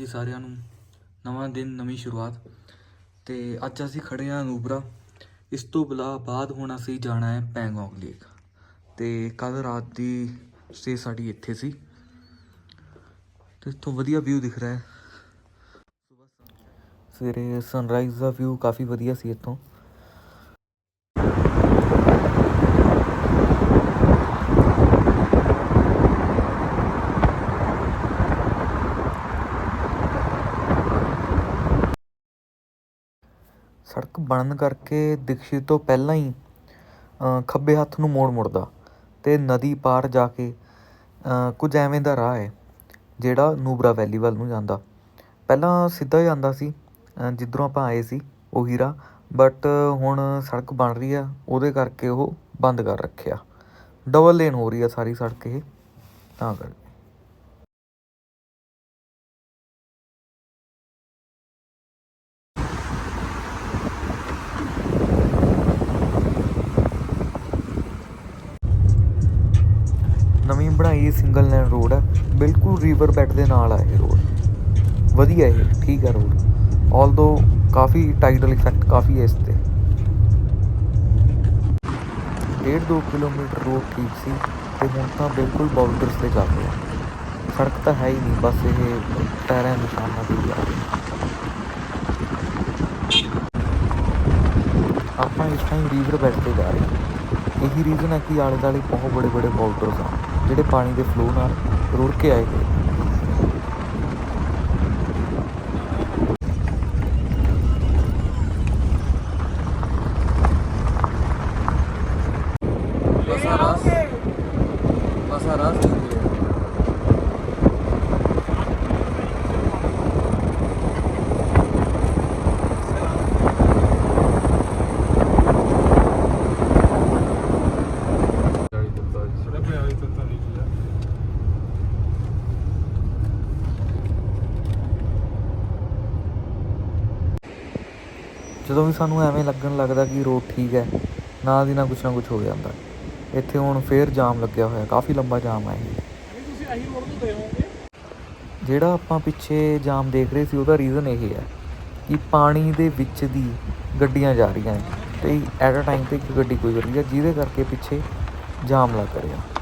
ਜੀ ਸਾਰਿਆਂ ਨੂੰ, ਨਵਾਂ ਦਿਨ, ਨਵੀਂ ਸ਼ੁਰੂਆਤ। ਤੇ ਅੱਜ ਅਸੀਂ ਖੜੇ ਹਾਂ ਨੂਬਰਾ ਇਸ ਤੋਂ ਬਲਾ ਬਾਅਦ ਹੁਣ ਅਸੀਂ ਜਾਣਾ ਹੈ ਪੈਂਗੋਂਗ ਲੇਕ। ਤੇ ਕੱਲ ਰਾਤ ਦੀ ਸਟੇ ਸਾਡੀ ਇੱਥੇ ਸੀ। ਤੇ ਇੱਥੋਂ ਵਧੀਆ ਵਿਊ ਦਿਖ ਰਿਹਾ ਹੈ। ਸਵੇਰੇ ਸਨਰਾਈਜ਼ ਦਾ ਵਿਊ ਕਾਫੀ ਵਧੀਆ ਸੀ ਇੱਥੋਂ। ਸੜਕ ਬਣਨ ਕਰਕੇ ਦੀਕਸ਼ਿਤ ਤੋਂ ਪਹਿਲਾਂ ਹੀ ਖੱਬੇ ਹੱਥ ਨੂੰ ਮੋੜ ਮੁੜਦਾ ਅਤੇ ਨਦੀ ਪਾਰ ਜਾ ਕੇ ਕੁਝ ਐਵੇਂ ਦਾ ਰਾਹ ਹੈ, ਜਿਹੜਾ ਨੂਬਰਾ ਵੈਲੀ ਵੱਲ ਨੂੰ ਜਾਂਦਾ। ਪਹਿਲਾਂ ਸਿੱਧਾ ਜਾਂਦਾ ਸੀ ਜਿੱਧਰੋਂ ਆਪਾਂ ਆਏ ਸੀ, ਉਹੀ ਰਾਹ ਬਟ ਹੁਣ ਸੜਕ ਬਣ ਰਹੀ ਆ, ਉਹਦੇ ਕਰਕੇ ਉਹ ਬੰਦ ਕਰ ਰੱਖਿਆ। ਡਬਲ ਲੇਨ ਹੋ ਰਹੀ ਆ ਸਾਰੀ ਸੜਕ ਇਹ, ਤਾਂ ਕਰਕੇ। ਨਵੀਂ ਬਣਾਈ ਸਿੰਗਲ ਲਾਈਨ ਰੋਡ ਹੈ ਬਿਲਕੁਲ ਰਿਵਰ ਬੈਡ ਦੇ ਨਾਲ ਆ ਇਹ ਰੋਡ ਵਧੀਆ ਇਹ, ਠੀਕ ਹੈ ਰੋਡ ਆਲਦੋ ਕਾਫੀ ਟਾਈਡਲ ਇਫੈਕਟ ਕਾਫੀ ਹੈ ਇਸ ਤੇ। ਡੇਢ ਦੋ ਕਿਲੋਮੀਟਰ ਰੋਡ ਠੀਕ ਸੀ, ਤੇ ਹੁਣ ਤਾਂ ਬਿਲਕੁਲ ਬਾਊਂਡਰਸ ਤੇ ਚੱਲ ਰਿਹਾ ਸੜਕ ਤਾਂ ਹੈ ਹੀ ਨਹੀਂ, ਬਸ ਇਹ ਟਾਇਰਾਂ ਨਿਸ਼ਾਨਾਂ ਤੇ ਆ। ਆਪਾਂ ਇਸ ਟਾਈਮ ਰੀਵਰ ਬੈਡ ਤੇ ਜਾ ਰਹੇ ਹਾਂ। ਇਹੀ ਰੀਜ਼ਨ ਹੈ ਕਿ ਆਲੇ ਦੁਆਲੇ ਬਹੁਤ ਬੜੇ ਬੜੇ ਬਾਊਂਡਰਸ ਆ। ਜਿਹੜੇ ਪਾਣੀ ਦੇ ਫਲੋ ਨਾਲ ਰੁੜ ਕੇ ਆਏ ਹੋਏ ਜਦੋਂ ਵੀ ਸਾਨੂੰ ਐਵੇਂ ਲੱਗਣ ਲੱਗਦਾ ਕਿ ਰੋਡ ਠੀਕ ਹੈ ਨਾਲ ਦੀ ਨਾਲ ਕੁਛ ਨਾ ਕੁਛ ਹੋ ਜਾਂਦਾ। ਇੱਥੇ ਹੁਣ ਫੇਰ ਜਾਮ ਲੱਗਿਆ ਹੋਇਆ ਕਾਫੀ ਲੰਬਾ ਜਾਮ ਹੈ ਇਹ। ਜਿਹੜਾ ਆਪਾਂ ਪਿੱਛੇ ਜਾਮ ਦੇਖ ਰਹੇ ਸੀ ਉਹਦਾ ਰੀਜ਼ਨ ਇਹ ਹੈ ਕਿ ਪਾਣੀ ਦੇ ਵਿੱਚ ਦੀ ਗੱਡੀਆਂ ਜਾ ਰਹੀਆਂ ਤੇ ਐਟ ਅ ਟਾਈਮ ਤੇ ਇੱਕ ਗੱਡੀ ਕੋਈ ਰਹੀ ਹੈ ਜਿਹਦੇ ਕਰਕੇ ਪਿੱਛੇ ਜਾਮ ਲੱਗ ਰਿਹਾ।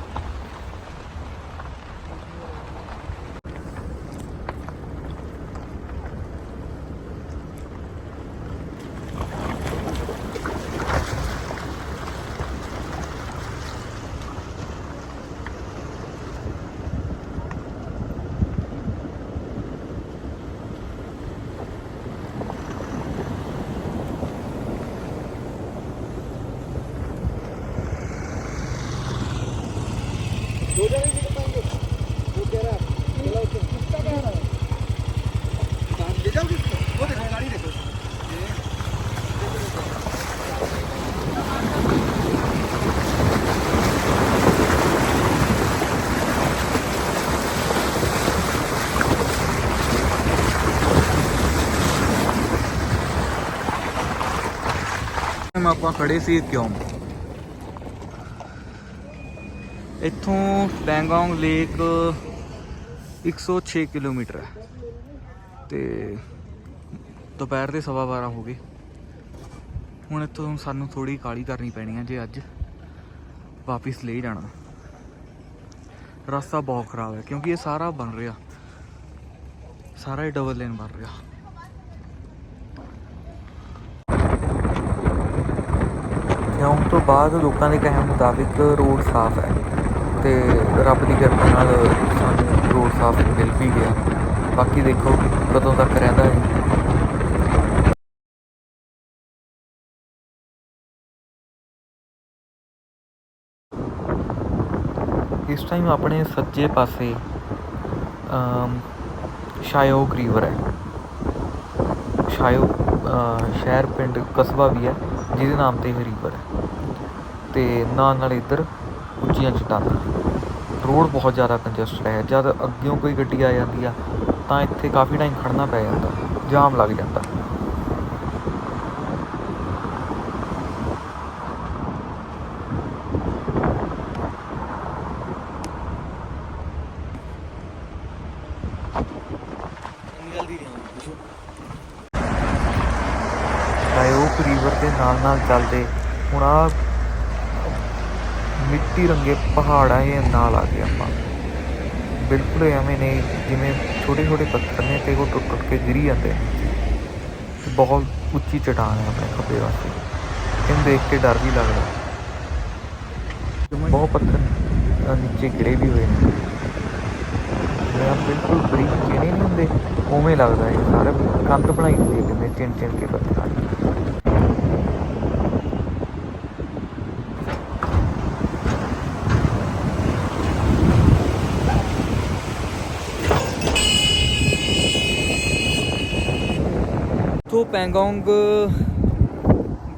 ਆਪਾਂ ਖੜੇ ਸੀ ਕਿਉਂ? ਇੱਥੋਂ ਪੈਂਗੋਂਗ ਲੇਕ 106 ਕਿਲੋਮੀਟਰ ਹੈ। ਤੇ ਦੁਪਹਿਰ ਦੇ ਸਵਾ 12 ਹੋ ਗਏ। ਹੁਣ ਇੱਥੋਂ ਸਾਨੂੰ ਥੋੜੀ ਕਾਲੀ ਕਰਨੀ ਪੈਣੀ ਹੈ ਜੇ ਅੱਜ ਵਾਪਿਸ ਲੈ ਜਾਣਾ। ਰਸਤਾ ਬਹੁਤ ਖਰਾਬ ਹੈ ਕਿਉਂਕਿ ਇਹ ਸਾਰਾ ਬਣ ਰਿਹਾ। ਸਾਰਾ ਹੀ ਡਬਲ ਲੇਨ ਬਣ ਰਿਹਾ। ਜਿਉਂ ਤੋਂ ਬਾਅਦ ਲੋਕਾਂ ਦੇ ਕਹਿਣ ਮੁਤਾਬਿਕ ਰੋਡ ਸਾਫ਼ ਹੈ ਤੇ ਰੱਬ ਦੀ ਕਿਰਪਾ ਨਾਲ ਸਾਨੂੰ ਰੋਡ ਸਾਫ਼ ਮਿਲ ਵੀ ਗਿਆ। ਬਾਕੀ ਦੇਖੋ ਕਦੋਂ ਤੱਕ ਰਹਿੰਦਾ ਹੈ ਇਸ ਟਾਈਮ ਆਪਣੇ ਸੱਜੇ ਪਾਸੇ, ਅਮ ਸ਼ਾਇਓਕ ਰਿਵਰ ਹੈ। ਸ਼ਾਇਓ ਸ਼ਹਿਰ ਪਿੰਡ ਕਸਬਾ ਵੀ ਹੈ। ਜਿਹਦੇ ਨਾਮ ਤੇ ਇਹ ਰਿਵਰ ਹੈ। ਤੇ ਨਾਲ ਨਾਲ ਇੱਧਰ ਉੱਚੀਆਂ ਚਟਾਨਾਂ ਰੋਡ ਬਹੁਤ ਜ਼ਿਆਦਾ ਕੰਜਸਟਡ ਹੈ। ਜਦ ਅੱਗਿਓਂ ਕੋਈ ਗੱਡੀ ਆ ਜਾਂਦੀ ਆ, ਤਾਂ ਇੱਥੇ ਕਾਫੀ ਟਾਈਮ ਖੜਨਾ ਪੈ ਜਾਂਦਾ, ਜਾਮ ਲੱਗ ਜਾਂਦਾ ਰੀਵਰ ਦੇ ਨਾਲ ਨਾਲ ਚੱਲਦੇ। ਹੁਣ ਆ ਮਿੱਟੀ ਰੰਗੇ ਪਹਾੜਾਂ ਦੇ ਨਾਲ ਆ ਗਏ ਆਪਾਂ। ਬਿਲਕੁਲ ਐਵੇਂ ਨਹੀਂ ਜਿਵੇਂ ਛੋਟੇ ਛੋਟੇ ਪੱਥਰ ਨੇ ਤੇ ਉਹ ਟੁੱਟ ਟੁੱਟ ਕੇ ਗਿਰੀ ਜਾਂਦੇ ਤੇ ਬਹੁਤ ਉੱਚੀ ਚਟਾਨ ਹੈ ਆਪਣੇ ਖੱਬੇ ਪਾਸੇ। ਇਹਨੂੰ ਦੇਖ ਕੇ ਡਰ ਵੀ ਲੱਗਦਾ। ਬਹੁਤ ਪੱਥਰ ਨੀਚੇ ਗਿਰੇ ਵੀ ਹੋਏ ਨੇ। ਜਿਵੇਂ ਬਿਲਕੁਲ ਬਰੀਕ ਜਿਹੜੇ ਨਹੀਂ ਹੁੰਦੇ, ਉਵੇਂ ਲੱਗਦਾ ਇਹ ਸਾਰੇ। ਕੰਧ ਬਣਾਈ ਹੋਈ ਹੈ ਜਿਵੇਂ ਚਿਣ ਚਿਣ ਕੇ ਪੱਥਰਾਂ ਦੀ। ਪੈਂਗੋਂਗ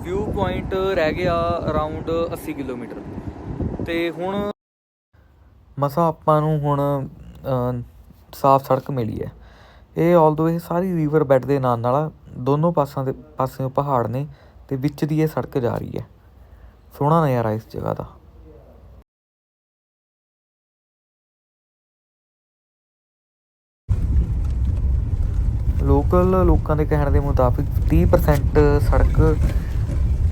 ਵਿਊ ਪੁਆਇੰਟ ਰਹਿ ਗਿਆ ਅਰਾਊਂਡ 80 ਕਿਲੋਮੀਟਰ। ਤੇ ਹੁਣ ਮਸਾ ਆਪਾਂ ਨੂੰ ਹੁਣ ਸਾਫ਼ ਸੜਕ ਮਿਲੀ ਹੈ। ਇਹ ਆਲਦੋ ਇਹ ਸਾਰੀ ਰਿਵਰ ਬੈੱਡ ਦੇ ਨਾਲ ਨਾਲ ਦੋਨੋਂ ਪਾਸਾਂ ਦੇ, ਪਾਸਿਓਂ ਪਹਾੜ ਨੇ ਤੇ ਵਿੱਚ ਦੀ ਇਹ ਸੜਕ ਜਾ ਰਹੀ ਹੈ। ਸੋਹਣਾ ਨਜ਼ਾਰਾ ਇਸ ਜਗ੍ਹਾ ਦਾ। ਲੋਕਲ ਲੋਕਾਂ ਦੇ ਕਹਿਣ ਦੇ ਮੁਤਾਬਿਕ 30% ਸੜਕ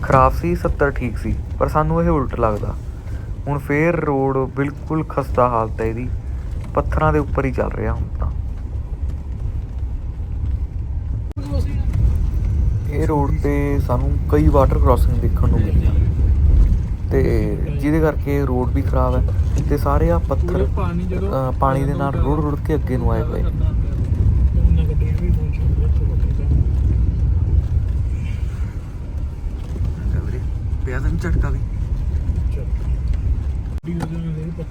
ਖਰਾਬ ਸੀ 70 ਠੀਕ ਸੀ, ਪਰ ਸਾਨੂੰ ਇਹ ਉਲਟ ਲੱਗਦਾ। ਹੁਣ ਫੇਰ ਰੋਡ ਬਿਲਕੁਲ ਖਸਤਾ ਹਾਲਤ ਹੈ ਇਹਦੀ, ਪੱਥਰਾਂ ਦੇ ਉੱਪਰ ਹੀ ਚੱਲ ਰਿਹਾ ਹੁਣ ਤਾਂ। ਇਹ ਰੋਡ ਤੇ ਸਾਨੂੰ ਕਈ ਵਾਟਰ ਕ੍ਰਾਸਿੰਗ ਦੇਖਣ ਨੂੰ ਮਿਲੀਆਂ। ਤੇ ਜਿਹਦੇ ਕਰਕੇ ਰੋਡ ਵੀ ਖਰਾਬ ਹੈ, ਤੇ ਸਾਰੇ ਆ ਪੱਥਰ ਪਾਣੀ ਪਾਣੀ ਦੇ ਨਾਲ ਰੁੜ ਰੁੜ ਕੇ ਅੱਗੇ ਨੂੰ ਆਏ ਹੋਏ ਨੇ ਉਹਨਾਂ ਗੱਡੀਆਂ ਵੀ ਪਹੁੰਚੀਆਂ ਇੱਥੇ ਬੱਕੀ ਪਿਆ ਤਾਂ ਝਟਕਾ ਵੀ।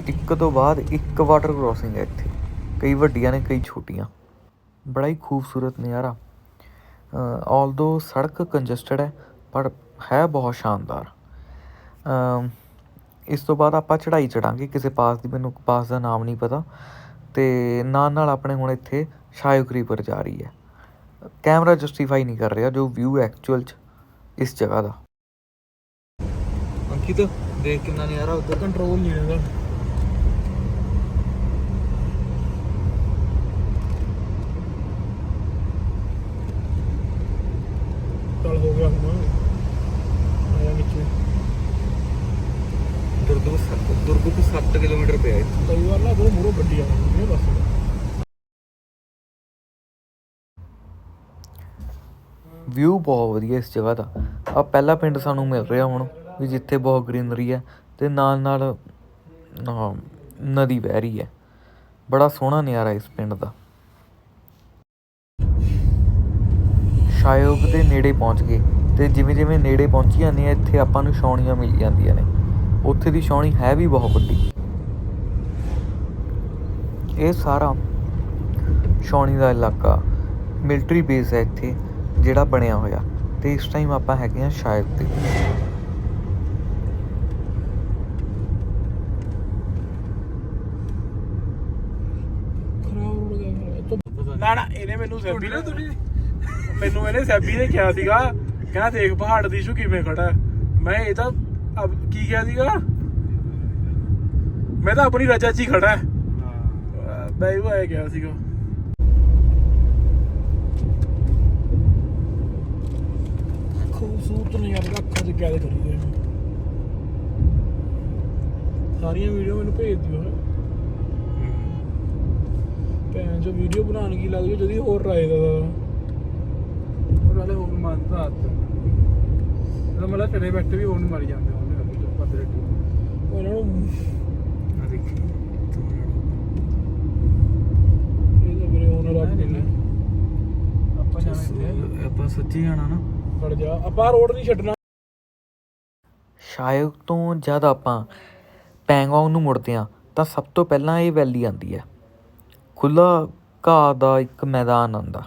ਇੱਕ ਤੋਂ ਬਾਅਦ ਇੱਕ ਵਾਟਰ ਕ੍ਰਾਸਿੰਗ ਹੈ ਇੱਥੇ। ਕਈ ਵੱਡੀਆਂ ਨੇ, ਕਈ ਛੋਟੀਆਂ। ਬੜਾ ਹੀ ਖੂਬਸੂਰਤ ਨਜ਼ਾਰਾ। ਆਲਦੋ ਸੜਕ ਕੰਜਸਟਡ ਹੈ, ਪਰ ਹੈ ਬਹੁਤ ਸ਼ਾਨਦਾਰ। ਇਸ ਤੋਂ ਬਾਅਦ ਆਪਾਂ ਚੜ੍ਹਾਈ ਚੜਾਂਗੇ ਕਿਸੇ ਪਾਸ ਦੀ ਮੈਨੂੰ ਪਾਸ ਦਾ ਨਾਮ ਨਹੀਂ ਪਤਾ। ਤੇ ਨਾਲ ਨਾਲ ਆਪਣੇ ਹੁਣ ਇੱਥੇ ਸ਼ਾਇਕਰੀ ਪਰ ਜਾ ਰਹੀ ਹੈ। ਕੈਮਰਾ ਜਸਟੀਫਾਈ ਨਹੀਂ ਕਰ ਰਿਹਾ, ਜੋ ਵਿਊ ਐਕਚੁਅਲ ਚ ਇਸ ਜਗ੍ਹਾ ਦਾ। ਅੰਕਿਤ ਦੇਖ ਕਿੰਨਾ ਨਜ਼ਾਰਾ ਉੱਧਰ। ਕੰਟਰੋਲ ਨਹੀਂ ਰਹਿੰਦਾ ਚੱਲ ਹੋ ਗਿਆ ਹੁਣ। ਆਇਆ ਨੀਚੇ। ਦੁਰਗ ਤੋਂ ਦੁਰਗ ਤੋਂ 7 ਕਿਲੋਮੀਟਰ ਪਿਆ ਇੱਥੇ। ਕਈ ਵਾਰ ਨਾ ਬਹੁਤ ਮੂਰੋਂ ਗੱਡੀ ਆ ਜਾਂਦੀ ਹੈ ਬਸ। ਵਿਊ ਬਹੁਤ ਵਧੀਆ ਇਸ ਜਗ੍ਹਾ ਦਾ। ਆ ਪਹਿਲਾ ਪਿੰਡ ਸਾਨੂੰ ਮਿਲ ਰਿਹਾ ਹੁਣ। ਵੀ ਜਿੱਥੇ ਬਹੁਤ ਗ੍ਰੀਨਰੀ ਹੈ ਤੇ ਨਾਲ ਨਾਲ ਨਦੀ ਵਹਿ ਰਹੀ ਹੈ। ਬੜਾ ਸੋਹਣਾ ਨਜ਼ਾਰਾ ਇਸ ਪਿੰਡ ਦਾ। ਸ਼ਾਇੋਗ ਦੇ ਨੇੜੇ ਪਹੁੰਚ ਗਏ ਤੇ ਜਿਵੇਂ ਜਿਵੇਂ ਨੇੜੇ ਪਹੁੰਚੀ ਜਾਂਦੇ ਆ, ਇੱਥੇ ਆਪਾਂ ਨੂੰ ਛਾਉਣੀਆਂ ਮਿਲ ਜਾਂਦੀਆਂ ਨੇ। ਉੱਥੇ ਦੀ ਛਾਉਣੀ ਹੈ ਵੀ ਬਹੁਤ ਵੱਡੀ। ਇਹ ਸਾਰਾ ਛਾਉਣੀ ਦਾ ਇਲਾਕਾ ਮਿਲਟਰੀ ਬੇਸ ਹੈ ਇੱਥੇ, ਜਿਹੜਾ ਬਣਿਆ ਹੋਇਆ। ਤੇ ਇਸ ਟਾਈਮ ਆਪਾਂ ਹੈਗੇ ਆ ਸ਼ਾਇਦ ਤੇ ਖਰਾਬ ਹੋ ਗਿਆ ਨਾ ਨਾ ਇਹਨੇ ਮੈਨੂੰ ਸੈਬੀ ਨੇ ਮੈਨੂੰ ਇਹਨੇ ਸੈਬੀ ਨੇ ਕਿਹਾ ਸੀਗਾ ਕਹਿੰਦਾ ਦੇਖ ਪਹਾੜ ਦੀ ਇਸ਼ੂ ਕਿਵੇਂ ਖੜਾ। ਮੈਂ ਇਹ ਤਾਂ ਅਬ ਕੀ ਕਿਹਾ ਸੀਗਾ? ਮੈਂ ਤਾਂ ਆਪਣੀ ਰਜਾ 'ਚ ਹੀ ਖੜਾ ਹੈ। ਮੈਂ ਇਹ ਆਇਆ ਕਿਹਾ ਸੀਗਾ। ਖੂਬਸੂਰਤ ਨਜ਼ਾਰਾ ਅੱਖਾਂ 'ਚ ਕੈਦ ਕਰੀ ਗਏ ਸਾਰੀਆਂ ਵੀਡੀਓ ਮੈਨੂੰ ਭੇਜ ਦਿਓ। ਭੈਣ ਜੋ ਵੀਡੀਓ ਬਣਾਉਣ ਕੀ ਲੱਗ ਜੂ ਜਦੀ ਹੋਰ ਰਾਏ ਦਾ। ਨਾਲੇ ਹੋਰ ਮੰਨਦਾ ਹੱਥ ਤਾਂ ਮਤਲਬ ਚੜੇ ਬੈਠੇ ਵੀ ਹੋਰ ਨਹੀਂ ਮਾਰੀ ਜਾਂਦੇ ਉਹਨੇ ਅੱਗੇ ਤੋਂ ਪੱਧਰੇ ਉਹ ਇਹਨਾਂ ਨੂੰ ਆ ਦੇਖੀ। ਇਹ ਤਾਂ ਮੇਰੇ ਓਨਰ ਆਪ ਨੇ। ਆਪਾਂ ਜਾਣੇ ਆਪਾਂ ਸੱਚੀ ਜਾਣਾ ਨਾ। ਖੜ ਜਾ। ਆਪਾਂ ਰੋਡ ਨਹੀਂ ਛੱਡਣਾ। ਸ਼ਾਇਦ ਤੋਂ ਜਦ ਆਪਾਂ ਪੈਂਗੋਂਗ ਨੂੰ ਮੁੜਦੇ ਆ ਤਾਂ ਸਭ ਤੋਂ ਪਹਿਲਾਂ ਇਹ ਵੈਲੀ ਆਂਦੀ ਹੈ ਖੁੱਲ੍ਹਾ ਘਾਹ ਦਾ ਇੱਕ ਮੈਦਾਨ ਆਉਂਦਾ।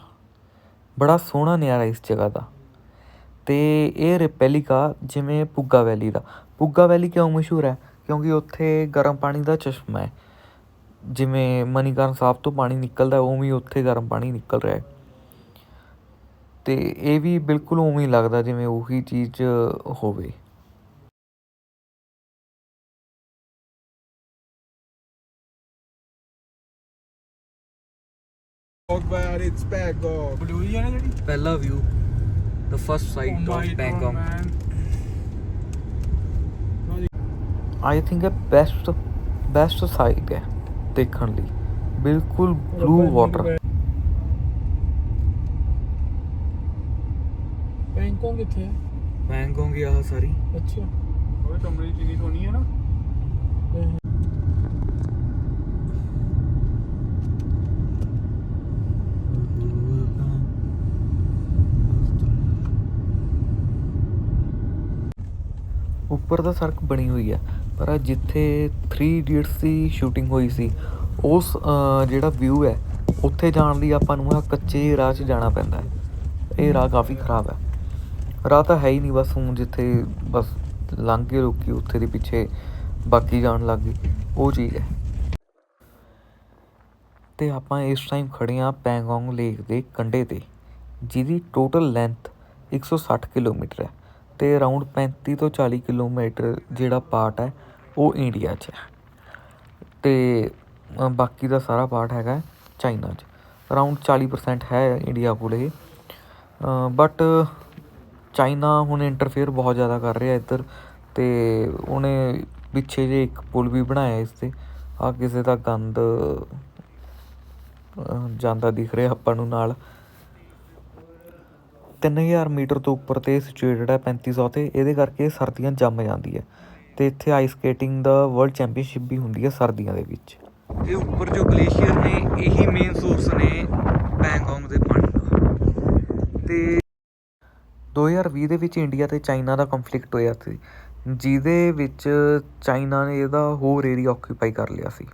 ਬੜਾ ਸੋਹਣਾ ਨਜ਼ਾਰਾ ਇਸ ਜਗ੍ਹਾ ਦਾ। ਅਤੇ ਇਹ ਰਿਪੈਲਿਕਾ ਜਿਵੇਂ ਪੁੱਗਾ ਵੈਲੀ ਦਾ। ਪੁੱਗਾ ਵੈਲੀ ਕਿਉਂ ਮਸ਼ਹੂਰ ਹੈ? ਕਿਉਂਕਿ ਉੱਥੇ ਗਰਮ ਪਾਣੀ ਦਾ ਚਸ਼ਮਾ ਹੈ। ਜਿਵੇਂ ਮਨੀਕਰਨ ਸਾਹਿਬ ਤੋਂ ਪਾਣੀ ਨਿਕਲਦਾ, ਉਵੇਂ ਉੱਥੇ ਗਰਮ ਪਾਣੀ ਨਿਕਲ ਰਿਹਾ ਅਤੇ ਇਹ ਵੀ ਬਿਲਕੁਲ ਉਵੇਂ ਲੱਗਦਾ ਜਿਵੇਂ ਉਹੀ ਚੀਜ਼ ਹੋਵੇ। Dog bad, it's bad dog. ਬਲੂਈ ਆ ਨਾ ਜਿਹੜੀ ਪਹਿਲਾ view the first sight Oh of my God, Bangkok man. I think ਇਹ ਬੈਸਟ ਬੈਸਟ ਸਾਈਟ ਹੈ ਦੇਖਣ ਲਈ ਬਿਲਕੁਲ ਬਲੂ ਵਾਟਰ ਬੈਂਕਾਕ ਕਿੱਥੇ ਹੈ ਬੈਂਕਾਕ ਹੀ ਆਹ ਸਾਰੀ ਅੱਛਾ ਉਹ ਕਮਰੇ ਚੀਨੀ ਸੋਨੀ ਹੈ ਨਾ ਉੱਪਰ ਤਾਂ ਸੜਕ ਬਣੀ ਹੋਈ ਹੈ ਪਰ ਆਹ ਜਿੱਥੇ 3 ਇਡੀਅਟਸ ਦੀ ਸ਼ੂਟਿੰਗ ਹੋਈ ਸੀ, ਉਸ ਜਿਹੜਾ ਵਿਊ ਹੈ, ਉੱਥੇ ਜਾਣ ਲਈ ਆਪਾਂ ਨੂੰ ਆ ਕੱਚੇ ਰਾਹ 'ਚ ਜਾਣਾ ਪੈਂਦਾ ਹੈ। ਇਹ ਰਾਹ ਕਾਫੀ ਖਰਾਬ ਹੈ। ਰਾਹ ਤਾਂ ਹੈ ਹੀ ਨਹੀਂ ਬਸ, ਹੁਣ ਜਿੱਥੇ ਬਸ ਲੰਘ ਕੇ ਲੋਕੀ ਉੱਥੇ ਦੇ ਪਿੱਛੇ ਬਾਕੀ ਜਾਣ ਲੱਗ ਗਈ, ਉਹ ਚੀਜ਼ ਹੈ। ਤੇ ਆਪਾਂ ਇਸ ਟਾਈਮ ਖੜੇ ਆ ਪੈਂਗੋਂਗ ਲੇਕ ਦੇ ਕੰਢੇ ਤੇ, ਜਿਹਦੀ ਟੋਟਲ ਲੈਂਥ 160 ਕਿਲੋਮੀਟਰ ਹੈ। ਅਤੇ ਅਰਾਊਂਡ 35 ਤੋਂ 40 ਕਿਲੋਮੀਟਰ ਜਿਹੜਾ ਪਾਰਟ ਹੈ, ਉਹ ਇੰਡੀਆ 'ਚ ਹੈ। ਅਤੇ ਬਾਕੀ ਦਾ ਸਾਰਾ ਪਾਰਟ ਹੈਗਾ ਚਾਈਨਾ 'ਚ। ਅਰਾਊਂਡ 40% ਹੈ ਇੰਡੀਆ ਕੋਲ। ਇਹ ਬਟ ਚਾਈਨਾ ਹੁਣ ਇੰਟਰਫੇਅਰ ਬਹੁਤ ਜ਼ਿਆਦਾ ਕਰ ਰਿਹਾ ਇੱਧਰ ਅਤੇ ਉਹਨੇ ਪਿੱਛੇ ਜੇ ਇੱਕ ਪੁਲ ਵੀ ਬਣਾਇਆ ਇਸ ਤੇ। ਆ ਕਿਸੇ ਦਾ ਗੰਦ ਜਾਂਦਾ ਦਿਖ ਰਿਹਾ ਆਪਾਂ ਨੂੰ ਨਾਲ। 3000 ਮੀਟਰ ਤੋਂ ਉੱਪਰ ਤੇ ਸਿਚੁਏਟਡ ਹੈ 3500 ਤੇ ਇਹਦੇ ਕਰਕੇ ਸਰਦੀਆਂ ਜੰਮ ਜਾਂਦੀ ਹੈ। ਤੇ ਇੱਥੇ ਆਈਸ ਸਕੇਟਿੰਗ ਦਾ ਵਰਲਡ ਚੈਂਪੀਅਨਸ਼ਿਪ ਵੀ ਹੁੰਦੀ ਹੈ ਸਰਦੀਆਂ ਦੇ ਵਿੱਚ। ਇਹ ਉੱਪਰ ਜੋ ਗਲੇਸ਼ੀਅਰ ਨੇ ਇਹੀ ਮੇਨ ਸੋਰਸ ਨੇ ਪੈਂਗੋਂਗ ਦੇ ਪਾਣੀ ਦਾ ਤੇ 2020 ਦੇ ਵਿੱਚ ਇੰਡੀਆ ਤੇ ਚਾਈਨਾ ਦਾ ਕੰਫਲਿਕਟ ਹੋਇਆ ਸੀ ਜਿਹਦੇ ਵਿੱਚ ਚਾਈਨਾ ਨੇ ਇਹਦਾ ਹੋਰ ਏਰੀਆ ਆਕਿਊਪਾਈ ਕਰ ਲਿਆ ਸੀ।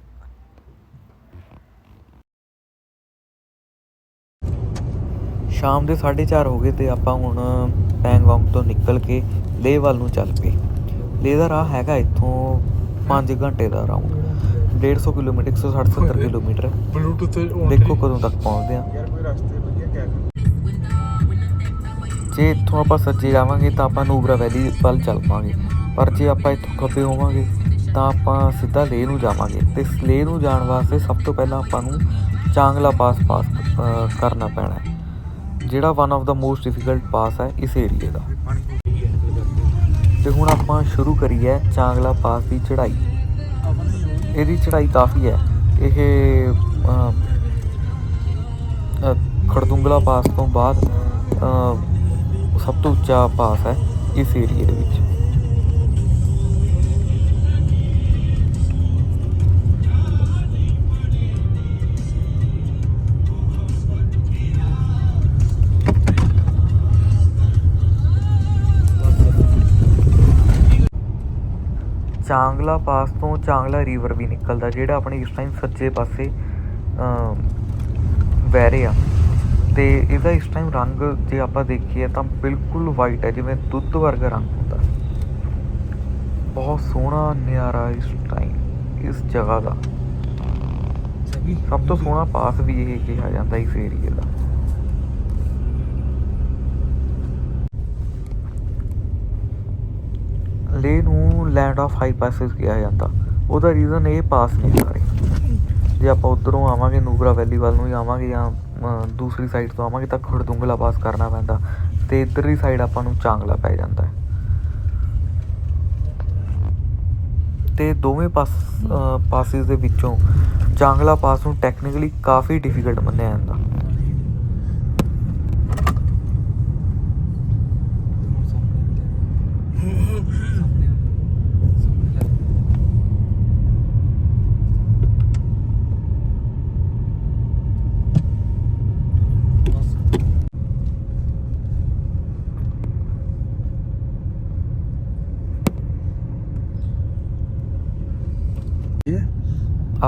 ਸ਼ਾਮ ਦੇ 4:30 ਹੋ ਗਏ ਤੇ ਆਪਾਂ ਹੁਣ ਪੈਂਗੋਂਗ ਤੋਂ ਨਿਕਲ ਕੇ ਲੇਹ ਵੱਲ ਨੂੰ ਚੱਲ ਪਏ। ਲੇਹ ਦਾ ਰਾਹ ਹੈਗਾ ਇੱਥੋਂ 5 ਘੰਟੇ ਦਾ ਅਰਾਊਂਡ 150 ਕਿਲੋਮੀਟਰ 160 70 ਕਿਲੋਮੀਟਰ। ਬਲੂਟੁੱਥ ਦੇਖੋ ਕਦੋਂ ਤੱਕ ਪਹੁੰਚਦੇ ਆ। ਯਾਰ ਕੋਈ ਰਸਤੇ ਵਧੀਆ ਕਹਿ ਜੇ ਇੱਥੋਂ ਆਪਾਂ ਸੱਜੇ ਜਾਵਾਂਗੇ ਤਾਂ ਆਪਾਂ ਨੂਬਰਾ ਵੈਲੀ ਵੱਲ ਚੱਲ ਪਾਵਾਂਗੇ। ਪਰ ਜੇ ਆਪਾਂ ਇੱਥੋਂ ਖੱਬੇ ਹੋਵਾਂਗੇ ਤਾਂ ਆਪਾਂ ਸਿੱਧਾ ਲੇਹ ਨੂੰ ਜਾਵਾਂਗੇ ਤੇ ਲੇਹ ਨੂੰ ਜਾਣ ਵਾਸਤੇ ਸਭ ਤੋਂ ਪਹਿਲਾਂ ਆਪਾਂ ਨੂੰ ਚਾਂਗਲਾ ਪਾਸ ਪਾਸ ਕਰਨਾ ਪੈਣਾ ਹੈ। ਜਿਹੜਾ one of the most difficult pass ਹੈ ਇਸ ਏਰੀਏ ਦਾ। ਤੇ ਹੁਣ ਆਪਾਂ ਸ਼ੁਰੂ ਕਰੀਏ ਚਾਂਗਲਾ ਪਾਸ ਦੀ ਚੜ੍ਹਾਈ। ਇਹਦੀ ਚੜ੍ਹਾਈ ਕਾਫੀ ਹੈ। ਇਹ ਖੜਦੁੰਗਲਾ ਪਾਸ ਤੋਂ ਬਾਅਦ ਸਭ ਤੋਂ ਉੱਚਾ ਪਾਸ ਹੈ ਇਸ ਏਰੀਏ ਦੇ ਵਿੱਚ। ਚਾਂਗਲਾ ਪਾਸ ਤੋਂ ਚਾਂਗਲਾ ਰਿਵਰ ਵੀ ਨਿਕਲਦਾ ਜਿਹੜਾ ਆਪਣੇ ਇਸ ਟਾਈਮ ਸੱਜੇ ਪਾਸੇ ਵਹਿ ਰਿਹਾ। ਤੇ ਇਹਦਾ ਇਸ ਟਾਈਮ ਰੰਗ ਜੇ ਆਪਾਂ ਦੇਖੀਏ ਤਾਂ ਬਿਲਕੁਲ ਵਾਈਟ ਹੈ ਜਿਵੇਂ ਦੁੱਧ ਵਰਗਾ ਰੰਗ ਹੁੰਦਾ। ਬਹੁਤ ਸੋਹਣਾ ਨਿਆਰਾ ਇਸ ਟਾਈਮ ਇਸ ਜਗ੍ਹਾ ਦਾ। ਸਭ ਤੋਂ ਸੋਹਣਾ ਪਾਸ ਵੀ ਇਹ ਕਿਹਾ ਜਾਂਦਾ ਇਸ ਏਰੀਏ ਦਾ। ਲੇਹ ਨੂੰ ਲੈਂਡ ਆਫ ਹਾਈ ਪਾਸਿਸ ਕਿਹਾ ਜਾਂਦਾ। ਉਹਦਾ ਰੀਜ਼ਨ ਇਹ ਪਾਸ ਨੇ ਸਾਰੇ ਜੇ ਆਪਾਂ ਉਧਰੋਂ ਆਵਾਂਗੇ ਨੂਬਰਾ ਵੈਲੀ ਵੱਲ ਨੂੰ ਹੀ ਆਵਾਂਗੇ ਜਾਂ ਦੂਸਰੀ ਸਾਈਡ ਤੋਂ ਆਵਾਂਗੇ ਤਾਂ ਖੜਦੁੰਗਲਾ ਪਾਸ ਕਰਨਾ ਪੈਂਦਾ ਤੇ ਇੱਧਰਲੀ ਸਾਈਡ ਆਪਾਂ ਨੂੰ ਚਾਂਗਲਾ ਪੈ ਜਾਂਦਾ। ਹੈ ਤੇ ਦੋਵੇਂ ਪਾਸ ਪਾਸਿਸ ਦੇ ਵਿੱਚੋਂ ਚਾਂਗਲਾ ਪਾਸ ਨੂੰ ਟੈਕਨੀਕਲੀ ਕਾਫੀ ਡਿਫਿਕਲਟ ਮੰਨਿਆ ਜਾਂਦਾ।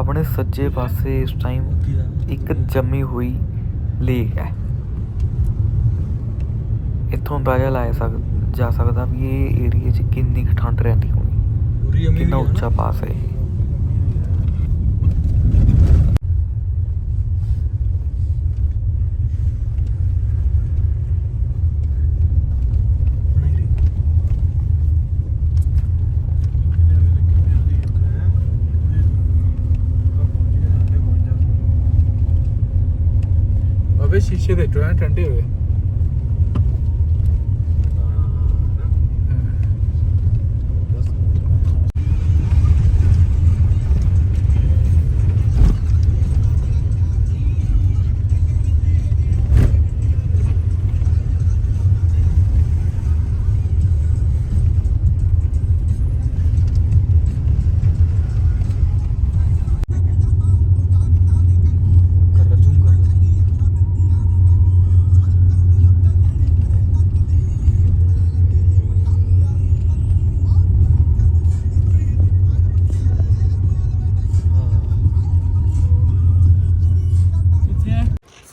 ਆਪਣੇ ਸੱਜੇ ਪਾਸੇ ਇਸ ਟਾਈਮ ਇੱਕ ਜੰਮੀ ਹੋਈ ਲੇਕ ਹੈ। ਇੱਥੋਂ ਅੰਦਾਜ਼ਾ ਲਾਇਆ ਸਕ ਜਾ ਸਕਦਾ ਵੀ ਇਹ ਏਰੀਆ 'ਚ ਕਿੰਨੀ ਠੰਡ ਰਹਿੰਦੀ ਹੋਣੀ। ਕਿੰਨਾ ਉੱਚਾ ਪਾਸ ਹੈ ਇਹ ਅਬੇ ਸ਼ੀਸ਼ੇ ਠੰਡੇ ਹੋਏ।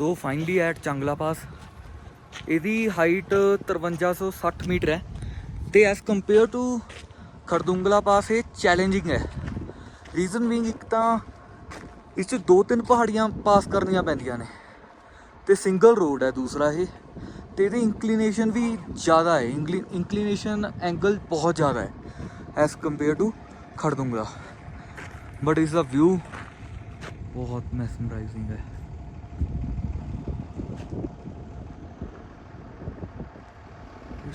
So finally at Changla pass. ਇਹਦੀ ਹਾਈਟ 5360 ਮੀਟਰ ਹੈ। ਤੇ as compare to Khardungla pass ਇਹ ਚੈਲੰਜਿੰਗ ਹੈ। ਰੀਜ਼ਨ ਬੀਇੰਗ ਇੱਕ ਤਾਂ ਇਸ 'ਚ ਦੋ ਤਿੰਨ ਪਹਾੜੀਆਂ ਪਾਸ ਕਰਨੀਆਂ ਪੈਂਦੀਆਂ ਨੇ। ਤੇ ਸਿੰਗਲ ਰੋਡ ਹੈ ਦੂਸਰਾ ਇਹ। ਤੇ ਇਹਦੀ ਇੰਕਲੀਨੇਸ਼ਨ ਵੀ ਜ਼ਿਆਦਾ ਹੈ। ਇੰਕਲੀਨੇਸ਼ਨ ਐਂਗਲ ਬਹੁਤ ਜ਼ਿਆਦਾ ਹੈ as compare to Khardungla. But ਇਸ ਦਾ ਵਿਊ ਬਹੁਤ ਮੈਸਮਰਾਈਜ਼ਿੰਗ ਹੈ।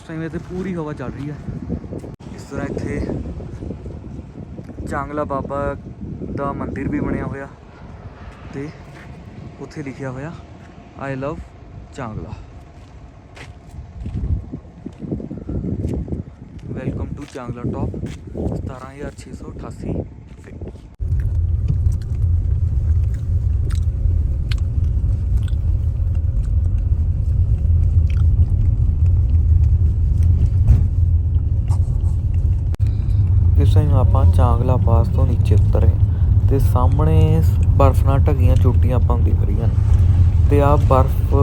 ਇਸ ਟਾਈਮ ਇੱਥੇ ਪੂਰੀ ਹਵਾ ਚੱਲ ਰਹੀ ਹੈ। ਇਸ ਤਰ੍ਹਾਂ ਇੱਥੇ ਚਾਂਗਲਾ ਬਾਬਾ ਦਾ ਮੰਦਿਰ ਵੀ ਬਣਿਆ ਹੋਇਆ ਤੇ ਉੱਥੇ ਲਿਖਿਆ ਹੋਇਆ I love Changla. Welcome to Changla top 17688 ਇਸ ਟਾਈਮ ਆਪਾਂ ਚਾਂਗਲਾ ਪਾਸ ਤੋਂ ਨੀਚੇ ਉਤਰੇ ਤੇ ਸਾਹਮਣੇ ਬਰਫ਼ ਨਾਲ ਢਕੀਆਂ ਚੋਟੀਆਂ ਆਪਾਂ ਨੂੰ ਦਿਖ ਰਹੀਆਂ ਨੇ। ਤੇ ਆਹ ਬਰਫ਼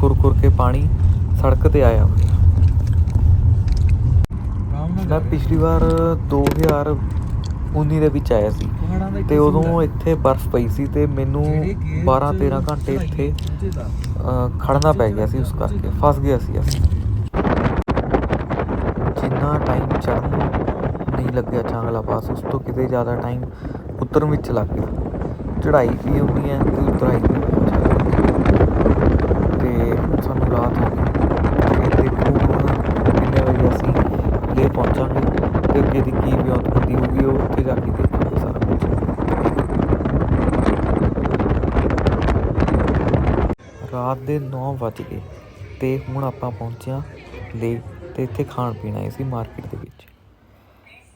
ਖੁਰ ਖੁਰ ਕੇ ਪਾਣੀ ਸੜਕ ਤੇ ਆਇਆ ਹੋਇਆ। ਮੈਂ ਪਿਛਲੀ ਵਾਰ 2019 ਦੇ ਵਿੱਚ ਆਇਆ ਸੀ ਤੇ ਉਦੋਂ ਇੱਥੇ ਬਰਫ਼ ਪਈ ਸੀ ਤੇ ਮੈਨੂੰ 12 13 ਘੰਟੇ ਇੱਥੇ ਖੜਨਾ ਪੈ ਗਿਆ ਸੀ ਉਸ ਕਰਕੇ ਫਸ ਗਿਆ ਸੀ ਅਸੀਂ ਜਿੰਨਾ ਟਾਈਮ ਚੜ੍ਹਨ ਨੂੰ ਨਹੀਂ ਲੱਗਿਆ ਚਾਂਗਲਾ ਪਾਸ, ਉਸ ਤੋਂ ਕਿਤੇ ਜ਼ਿਆਦਾ ਟਾਈਮ ਉਤਰਨ ਵਿੱਚ ਲੱਗ ਗਿਆ। ਚੜ੍ਹਾਈ ਵੀ ਉਨੀ ਹੈ ਤੇ ਉਤਰਾਈ ਵੀ ਤੇ ਸਾਨੂੰ ਰਾਤ ਹੋ ਗਈ। ਤੇ ਦੇਖੋ ਕਿੰਨੇ ਵਜੇ ਅਸੀਂ ਲੇ ਪਹੁੰਚਾਂਗੇ ਤੇ ਅੱਗੇ ਦੀ ਕੀ ਵਿਉਂਤਬੰਦੀ ਹੋਊਗੀ, ਉਹ ਉੱਥੇ ਜਾ ਕੇ ਦੇਖਾਂਗੇ ਸਾਰਾ ਕੁਝ ਰਾਤ ਦੇ 9 ਵੱਜ ਗਏ ਤੇ ਹੁਣ ਆਪਾਂ ਪਹੁੰਚਿਆ ਲੇ ਤੇ ਇੱਥੇ ਖਾਣ ਪੀਣ ਆਏ ਸੀ ਮਾਰਕੀਟ ਦੇ ਵਿੱਚ।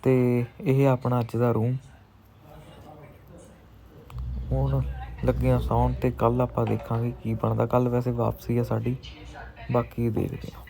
ਅਤੇ ਇਹ ਆਪਣਾ ਅੱਜ ਦਾ ਰੂਮ ਹੁਣ ਲੱਗਿਆ ਸੌਣ ਤੇ ਕੱਲ੍ਹ ਆਪਾਂ ਦੇਖਾਂਗੇ ਕੀ ਬਣਦਾ। ਕੱਲ੍ਹ ਵੈਸੇ ਵਾਪਸੀ ਆ ਸਾਡੀ। ਬਾਕੀ ਦੇਖਦੇ ਹਾਂ।